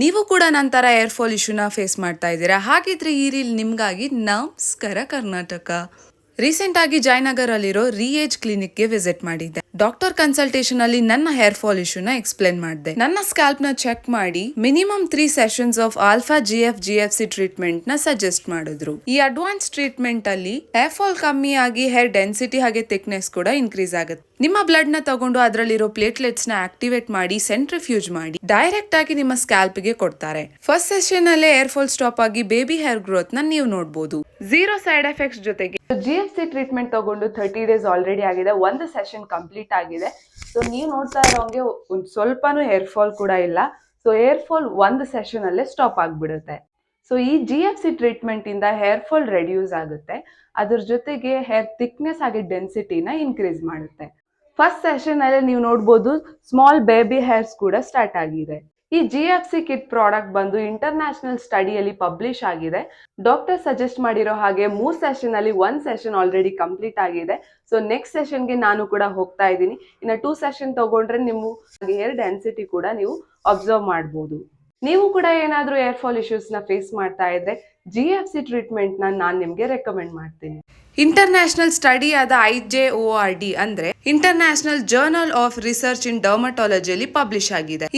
ನೀವು ಕೂಡ ನಂತರ ಏರ್ ಫಾಲ್ ಇಶ್ಯೂನ ಫೇಸ್ ಮಾಡ್ತಾ ಇದ್ದೀರಾ? ಹಾಗಿದ್ರೆ ಈ ರೀಲ್ ನಿಮ್ಗಾಗಿ ನಮಸ್ಕಾರ ಕರ್ನಾಟಕ. ರೀಸೆಂಟ್ ಆಗಿ ಜಯನಗರ್ ಅಲ್ಲಿರೋ ರಿಏಜ್ ಕ್ಲಿನಿಕ್ಗೆ ವಿಸಿಟ್ ಮಾಡಿದ್ದೆ. ಡಾಕ್ಟರ್ ಕನ್ಸಲ್ಟೇಷನ್ ಅಲ್ಲಿ ನನ್ನ ಹೇರ್ ಫಾಲ್ ಇಶ್ಯೂನ ಎಕ್ಸ್ಪ್ಲೇನ್ ಮಾಡಿದೆ. ನನ್ನ ಸ್ಕ್ಯಾಲ್ಪ್ನ ಚೆಕ್ ಮಾಡಿ minimum three sessions of alpha G F G F C ಟ್ರೀಟ್ಮೆಂಟ್ನ suggest ಮಾಡಿದ್ರು. ಈ ಅಡ್ವಾನ್ಸ್ ಟ್ರೀಟ್ಮೆಂಟ್ ಅಲ್ಲಿ ಹೇರ್ ಫಾಲ್ ಕಮ್ಮಿ ಆಗಿ ಹೇರ್ ಡೆನ್ಸಿಟಿ ಹಾಗೆ ಥಿಕ್ನೆಸ್ ಕೂಡ ಇನ್ಕ್ರೀಸ್ ಆಗುತ್ತೆ. ನಿಮ್ಮ ಬ್ಲಡ್ನ ತಗೊಂಡು ಅದರಲ್ಲಿರೋ ಪ್ಲೇಟ್ಲೆಟ್ಸ್ನ ಆಕ್ಟಿವೇಟ್ ಮಾಡಿ ಸೆಂಟ್ರಿಫ್ಯೂಜ್ ಮಾಡಿ ಡೈರೆಕ್ಟ್ ಆಗಿ ನಿಮ್ಮ ಸ್ಕ್ಯಾಲ್ಪ್ಗೆ ಕೊಡ್ತಾರೆ. ಫಸ್ಟ್ ಸೆಷನ್ ಅಲ್ಲೇ ಏರ್ ಫಾಲ್ ಸ್ಟಾಪ್ ಆಗಿ ಬೇಬಿ ಹೇರ್ ಗ್ರೋತ್ನ ನೀವು ನೋಡಬಹುದು ಜೀರೋ ಸೈಡ್ ಎಫೆಕ್ಟ್ಸ್ ಜೊತೆಗೆ ಜಿ ಎಫ್ ಸಿ ಟ್ರೀಟ್ಮೆಂಟ್ ತಗೊಂಡು ಥರ್ಟಿ ಡೇಸ್ ಆಲ್ರೆಡಿ ಆಗಿದೆ. ಒಂದು ಸೆಷನ್ ಕಂಪ್ಲೀಟ್ ಆಗಿದೆ. ಸೊ ನೀವು ನೋಡ್ತಾ ಇರೋಂಗೆ ಒಂದು ಸ್ವಲ್ಪನೂ ಹೇರ್ ಫಾಲ್ ಕೂಡ ಇಲ್ಲ. ಸೊ ಹೇರ್ ಫಾಲ್ ಒಂದು ಸೆಷನ್ ಅಲ್ಲೇ ಸ್ಟಾಪ್ ಆಗಿಬಿಡುತ್ತೆ. ಸೊ ಈ ಜಿ ಎಫ್ ಸಿ ಟ್ರೀಟ್ಮೆಂಟ್ ಇಂದ ಹೇರ್ ಫಾಲ್ ರೆಡ್ಯೂಸ್ ಆಗುತ್ತೆ. ಅದ್ರ ಜೊತೆಗೆ ಹೇರ್ ಥಿಕ್ನೆಸ್ ಹಾಗೆ ಡೆನ್ಸಿಟಿನ ಇನ್ಕ್ರೀಸ್ ಮಾಡುತ್ತೆ. ಫಸ್ಟ್ ಸೆಷನ್ ಅಲ್ಲಿ ನೀವು ನೋಡ್ಬೋದು ಸ್ಮಾಲ್ ಬೇಬಿ ಹೇರ್ಸ್ ಕೂಡ ಸ್ಟಾರ್ಟ್ ಆಗಿದೆ. ಈ G F C kit product ಬಂದು ಇಂಟರ್ನ್ಯಾಷನಲ್ ಸ್ಟಡಿಯಲ್ಲಿ ಪಬ್ಲಿಷ್ ಆಗಿದೆ. ಡಾಕ್ಟರ್ ಸಜೆಸ್ಟ್ ಮಾಡಿರೋ ಹಾಗೆ ಮೂರ್ ಸೆಷನ್ ಅಲ್ಲಿ ಒನ್ ಸೆಷನ್ ಆಲ್ರೆಡಿ ಕಂಪ್ಲೀಟ್ ಆಗಿದೆ. ಸೊ ನೆಕ್ಸ್ಟ್ ಸೆಷನ್ಗೆ ನಾನು ಕೂಡ ಹೋಗ್ತಾ ಇದ್ದೀನಿ. ಇನ್ನು ಟೂ ಸೆಷನ್ ತಗೊಂಡ್ರೆ ನೀವು ಹೇರ್ ಡೆನ್ಸಿಟಿ ಕೂಡ ನೀವು ಅಬ್ಸರ್ವ್ ಮಾಡಬಹುದು ನೀವು ಕೂಡ ಏನಾದರೂ ಏರ್ ಫಾಲ್ ಇಶ್ಯೂಸ್ನ ಫೇಸ್ ಮಾಡ್ತಾ ಇದ್ರೆ ಜಿ ಎಫ್ ಸಿ ಟ್ರೀಟ್ಮೆಂಟ್ನ ನಾನು ನಿಮ್ಗೆ ರೆಕಮೆಂಡ್ ಮಾಡ್ತೀನಿ. ಇಂಟರ್ನ್ಯಾಷನಲ್ ಸ್ಟಡಿ ಆದ I J O R D ಅಂದ್ರೆ international journal of research in ಡರ್ಮಟಾಲಜಿಯಲ್ಲಿ publish ಆಗಿದೆ.